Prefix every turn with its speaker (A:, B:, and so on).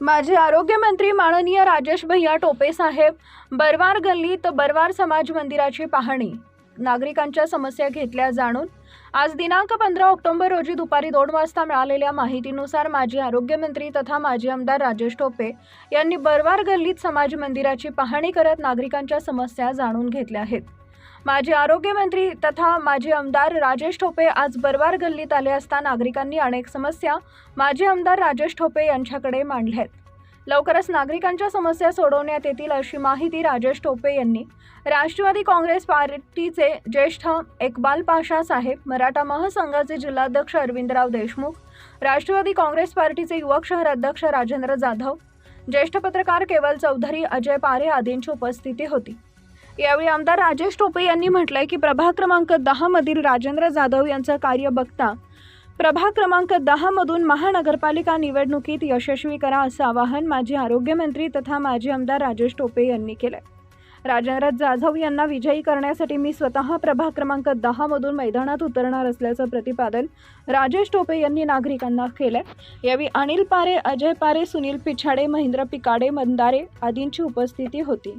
A: माझे आरोग्यमंत्री माननीय राजेश भैया टोपे साहेब बरवार गल्लीत बरवार समाज मंदिराची पाहणी. नागरिकांच्या समस्या घेतल्या जाणून आज दिनांक पंधरा ऑक्टोबर रोजी दुपारी दोन वाजता मिळालेल्या माहितीनुसार माजी आरोग्यमंत्री तथा माजी आमदार राजेश टोपे यांनी बरवार गल्लीत समाज मंदिराची पाहणी करत नागरिकांच्या समस्या जाणून घेतल्या आहेत. माजी आरोग्यमंत्री तथा माजी आमदार राजेश ठोपे आज बरवार गल्लीत आले असता नागरिकांनी अनेक समस्या माजी आमदार राजेश ठोपे यांच्याकडे मांडल्या आहेत लवकरच नागरिकांच्या समस्या सोडवण्यात येतील अशी माहिती राजेश टोपे यांनी. राष्ट्रवादी काँग्रेस पार्टीचे ज्येष्ठ एकबाल पाशा साहेब मराठा महासंघाचे जिल्हाध्यक्ष अरविंदराव देशमुख राष्ट्रवादी काँग्रेस पार्टीचे युवक शहर अध्यक्ष राजेंद्र जाधव ज्येष्ठ पत्रकार केवल चौधरी अजय पारे आदींची उपस्थिती होती. यावेळी आमदार राजेश टोपे यांनी म्हटलंय की प्रभाग क्रमांक दहा मधील राजेंद्र जाधव यांचं कार्य बघता प्रभाग क्रमांक दहा मधून महानगरपालिका निवडणुकीत यशस्वी करा असं आवाहन माजी आरोग्यमंत्री तथा माजी आमदार राजेश टोपे यांनी केलंय. राजेंद्र जाधव यांना विजयी करण्यासाठी मी स्वतः प्रभाग क्रमांक दहा मधून मैदानात उतरणार असल्याचं प्रतिपादन राजेश टोपे यांनी नागरिकांना केलंय. यावेळी अनिल पारे अजय पारे सुनील पिछाडे महेंद्र पिकाडे मंदारे आदींची उपस्थिती होती.